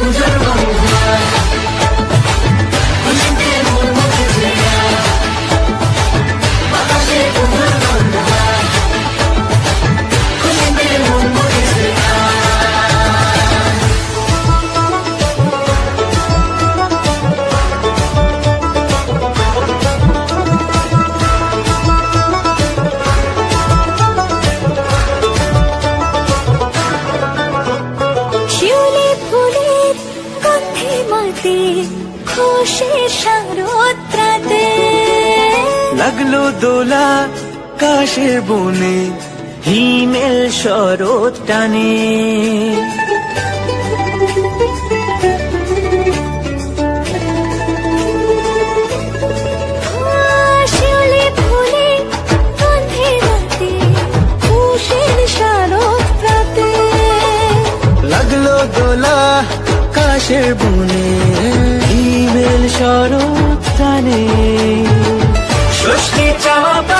부자로 গন্ধে মাতে খুশির শারদ্রাতে লাগল দোলা কাশের বনে হিমেল শরৎ টানে। লাগল দোলা কাশের বনে ইমেল শরৎ জানে ষষ্ঠী চাওয়া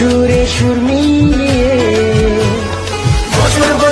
সুরে সুর মিলিয়ে বছর বছর